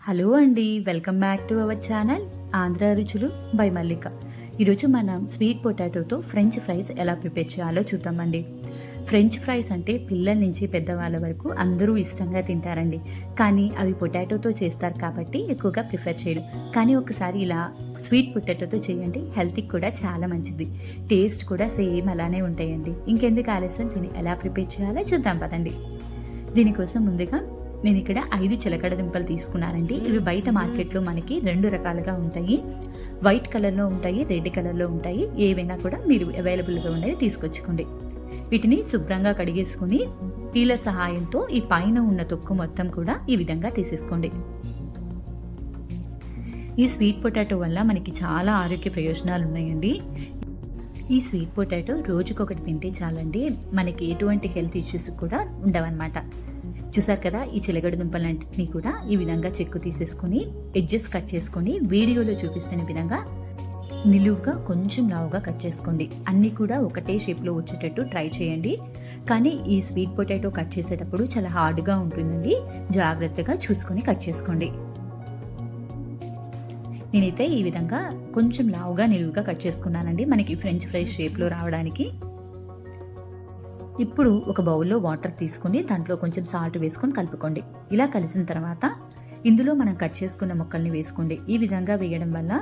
Hello అండి welcome back to our channel Andhra Ruchulu by Mallika. ఈరోజు మనం sweet పొటాటోతో ఫ్రెంచ్ ఫ్రైస్ ఎలా ప్రిపేర్ చేయాలో చూద్దామండి. ఫ్రెంచ్ ఫ్రైస్ అంటే పిల్లల నుంచి పెద్దవాళ్ళ వరకు అందరూ ఇష్టంగా తింటారండి. కానీ అవి పొటాటోతో చేస్తారు కాబట్టి ఎక్కువగా ప్రిఫర్ చేయరు. కానీ ఒకసారి ఇలా స్వీట్ పొటాటోతో చేయండి హెల్త్కి కూడా చాలా మంచిది. టేస్ట్ కూడా సేమ్ అలానే ఉంటాయండి. ఇంకెందుకు ఆలస్యం దీన్ని ఎలా ప్రిపేర్ చేయాలో చూద్దాం పదండి. దీనికోసం ముందుగా నేను ఇక్కడ ఐదు చిలకడ దుంపలు తీసుకున్నానండి. ఇవి బయట మార్కెట్లో మనకి రెండు రకాలుగా ఉంటాయి. వైట్ కలర్లో ఉంటాయి రెడ్ కలర్లో ఉంటాయి. ఏవైనా కూడా మీరు అవైలబుల్గా ఉండేవి తీసుకొచ్చుకోండి. వీటిని శుభ్రంగా కడిగేసుకుని పీల సహాయంతో ఈ పైన ఉన్న తొక్కు మొత్తం కూడా ఈ విధంగా తీసేసుకోండి. ఈ స్వీట్ పొటాటో వల్ల మనకి చాలా ఆరోగ్య ప్రయోజనాలు ఉన్నాయండి. ఈ స్వీట్ పొటాటో రోజుకొకటి తింటే చాలండి. మనకి ఎటువంటి హెల్త్ ఇష్యూస్ కూడా ఉండవన్నమాట. చూసారు కదా? ఈ చిలగడ దుంపలన్నింటినీ కూడా ఈ విధంగా చెక్కు తీసేసుకొని ఎడ్జెస్ కట్ చేసుకొని వీడియోలో చూపిస్తున్న విధంగా నిలువుగా కొంచెం లావుగా కట్ చేసుకోండి. అన్నీ కూడా ఒకటే షేప్లో వచ్చేటట్టు ట్రై చేయండి. కానీ ఈ స్వీట్ పొటాటో కట్ చేసేటప్పుడు చాలా హార్డ్గా ఉంటుందండి. జాగ్రత్తగా చూసుకొని కట్ చేసుకోండి. నేనైతే ఈ విధంగా కొంచెం లావుగా నిలువుగా కట్ చేసుకున్నానండి. మనకి ఫ్రెంచ్ ఫ్రైస్ షేప్లో రావడానికి. ఇప్పుడు ఒక బౌల్లో వాటర్ తీసుకుని దాంట్లో కొంచెం సాల్ట్ వేసుకొని కలుపుకోండి. ఇలా కలిసిన తర్వాత ఇందులో మనం కట్ చేసుకున్న ముక్కల్ని వేసుకోండి. ఈ విధంగా వేయడం వల్ల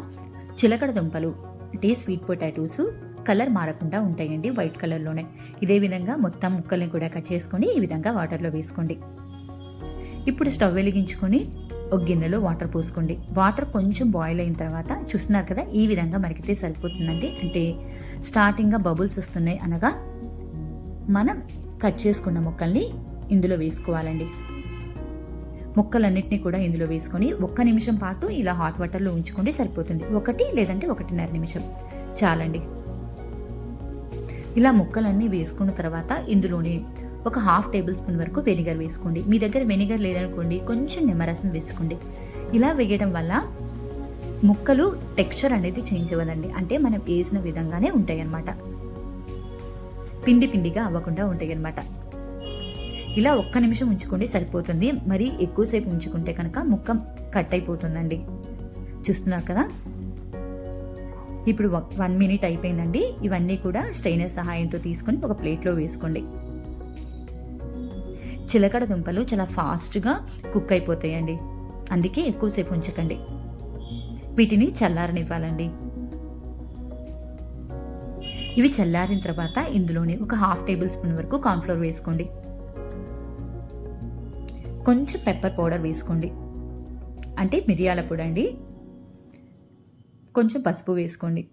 చిలకడ దుంపలు అంటే స్వీట్ పొటాటోస్ కలర్ మారకుండా ఉంటాయండి వైట్ కలర్లోనే. ఇదే విధంగా మొత్తం ముక్కల్ని కూడా కట్ చేసుకొని ఈ విధంగా వాటర్లో వేసుకోండి. ఇప్పుడు స్టవ్ వెలిగించుకొని ఒక గిన్నెలో వాటర్ పోసుకోండి. వాటర్ కొంచెం బాయిల్ అయిన తర్వాత చూస్తున్నారు కదా ఈ విధంగా మరిగితే సరిపోతుందండి. అంటే స్టార్టింగ్గా బబుల్స్ వస్తున్నాయి అనగా మనం కట్ చేసుకున్న ముక్కల్ని ఇందులో వేసుకోవాలండి. ముక్కలన్నిటిని కూడా ఇందులో వేసుకొని ఒక్క నిమిషం పాటు ఇలా హాట్ వాటర్లో ఉంచుకుంటే సరిపోతుంది. ఒకటి లేదంటే ఒకటిన్నర నిమిషం. చాలండి. ఇలా ముక్కలన్నీ వేసుకున్న తర్వాత ఇందులోనే ఒక హాఫ్ టేబుల్ స్పూన్ వరకు వెనిగర్ వేసుకోండి. మీ దగ్గర వెనిగర్ లేదనుకోండి కొంచెం నిమ్మరసం వేసుకోండి. ఇలా వేయడం వల్ల ముక్కలు టెక్స్చర్ అనేది చేంజ్ అవ్వదండి. అంటే మనం వేసిన విధంగానే ఉంటాయి అన్నమాట పిండి పిండిగా అవ్వకుండా ఉంటాయి అనమాట ఇలా ఒక్క నిమిషం ఉంచుకోండి సరిపోతుంది. మరి ఎక్కువసేపు ఉంచుకుంటే కనుక ముక్క కట్ అయిపోతుందండి. చూస్తున్నారు కదా? ఇప్పుడు వన్ మినిట్ అయిపోయిందండి. ఇవన్నీ కూడా స్ట్రైనర్ సహాయంతో తీసుకొని ఒక ప్లేట్లో వేసుకోండి. చిలకడ దుంపలు చాలా ఫాస్ట్గా కుక్ అయిపోతాయండి. అందుకే ఎక్కువసేపు ఉంచకండి. వీటిని చల్లారనివ్వాలండి. ఇవి చల్లారిన తర్వాత ఇందులోనే ఒక హాఫ్ టేబుల్ స్పూన్ వరకు కార్న్ఫ్లోర్ వేసుకోండి. కొంచెం పెప్పర్ పౌడర్ వేసుకోండి. అంటే మిరియాల పొడి అండి. కొంచెం పసుపు వేసుకోండి.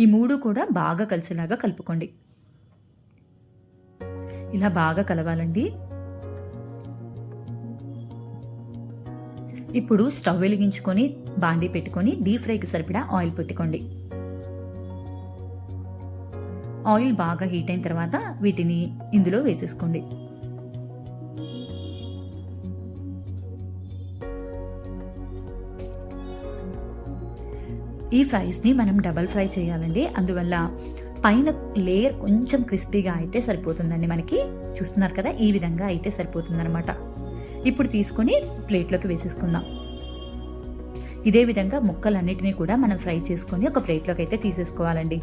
ఈ మూడు కూడా బాగా కలిసేలాగా కలుపుకోండి. ఇలా బాగా కలవాలండి. ఇప్పుడు స్టవ్ వెలిగించుకొని బాండీ పెట్టుకొని డీప్ ఫ్రైకి సరిపడా ఆయిల్ పెట్టుకోండి. ఆయిల్ బాగా హీట్ అయిన తర్వాత వీటిని ఇందులో వేసేసుకోండి. ఈ ఫ్రైస్ని మనం డబల్ ఫ్రై చేయాలండి. అందువల్ల పైన లేయర్ కొంచెం క్రిస్పీగా అయితే సరిపోతుందండి మనకి. చూస్తున్నారు కదా ఈ విధంగా అయితే సరిపోతుందన్నమాట. ఇప్పుడు తీసుకొని ప్లేట్లోకి వేసేసుకుందాం. ఇదే విధంగా ముక్కలన్నిటినీ కూడా మనం ఫ్రై చేసుకొని ఒక ప్లేట్లోకి అయితే తీసేసుకోవాలండి.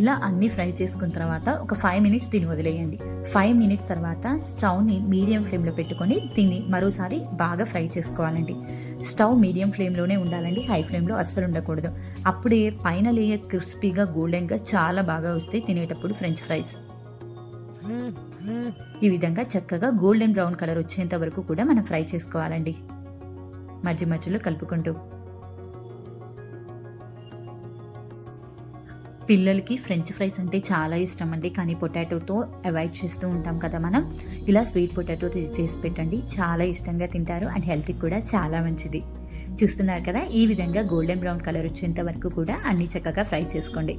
ఇలా అన్ని ఫ్రై చేసుకున్న తర్వాత ఒక ఫైవ్ మినిట్స్ దీన్ని వదిలేయండి. ఫైవ్ మినిట్స్ తర్వాత స్టవ్ని మీడియం ఫ్లేమ్లో పెట్టుకొని దీన్ని మరోసారి బాగా ఫ్రై చేసుకోవాలండి. స్టవ్ మీడియం ఫ్లేమ్లోనే ఉండాలండి. హై ఫ్లేమ్లో అస్సలు ఉండకూడదు. అప్పుడే పైన లేయర్ క్రిస్పీగా గోల్డెన్గా చాలా బాగా వస్తాయి తినేటప్పుడు ఫ్రెంచ్ ఫ్రైస్ ఈ విధంగా చక్కగా గోల్డెన్ బ్రౌన్ కలర్ వచ్చేంత వరకు కూడా మనం ఫ్రై చేసుకోవాలండి. మధ్య మధ్యలో కలుపుకుంటూ పిల్లలకి ఫ్రెంచ్ ఫ్రైస్ అంటే చాలా ఇష్టం అండి. కానీ పొటాటోతో అవాయిడ్ చేస్తూ ఉంటాం కదా మనం. ఇలా స్వీట్ పొటాటో చేసి పెట్టండి. చాలా ఇష్టంగా తింటారు. అండ్ హెల్త్కి కూడా చాలా మంచిది. చూస్తున్నారు కదా? ఈ విధంగా గోల్డెన్ బ్రౌన్ కలర్ వచ్చేంత వరకు కూడా అన్ని చక్కగా ఫ్రై చేసుకోండి.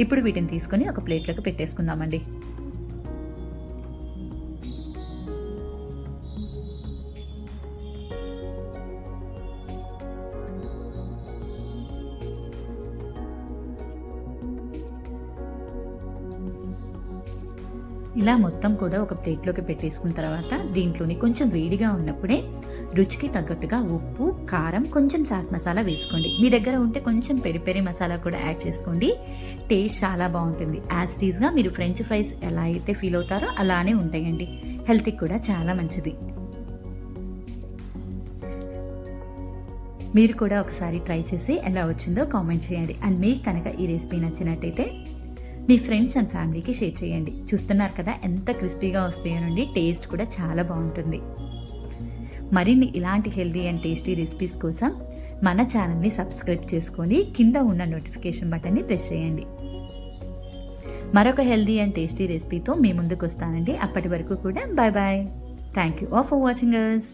ఇప్పుడు వీటిని తీసుకొని ఒక ప్లేట్లోకి పెట్టేసుకుందామండి. ఇలా మొత్తం కూడా ఒక ప్లేట్లోకి పెట్టేసుకున్న తర్వాత దీంట్లోని కొంచెం వేడిగా ఉన్నప్పుడే రుచికి తగ్గట్టుగా ఉప్పు కారం కొంచెం చాట్ మసాలా వేసుకోండి. మీ దగ్గర ఉంటే కొంచెం పెరి పెరి మసాలా కూడా యాడ్ చేసుకోండి. టేస్ట్ చాలా బాగుంటుంది. యాజ్ టీజ్గా మీరు ఫ్రెంచ్ ఫ్రైస్ ఎలా అయితే ఫీల్ అవుతారో అలానే ఉంటాయండి. హెల్త్కి కూడా చాలా మంచిది. మీరు కూడా ఒకసారి ట్రై చేసి ఎలా వచ్చిందో కామెంట్ చేయండి. అండ్ మీకు కనుక ఈ రెసిపీ నచ్చినట్టయితే మీ ఫ్రెండ్స్ అండ్ ఫ్యామిలీకి షేర్ చేయండి. చూస్తున్నారు కదా ఎంత క్రిస్పీగా వస్తాయోనండి టేస్ట్ కూడా చాలా బాగుంటుంది. మరిన్ని ఇలాంటి హెల్దీ అండ్ టేస్టీ రెసిపీస్ కోసం మన ఛానల్ని సబ్స్క్రైబ్ చేసుకొని కింద ఉన్న నోటిఫికేషన్ బటన్ని ప్రెస్ చేయండి. మరొక హెల్దీ అండ్ టేస్టీ రెసిపీతో మీ ముందుకు వస్తానండి. అప్పటి వరకు కూడా bye bye thank you all for watching us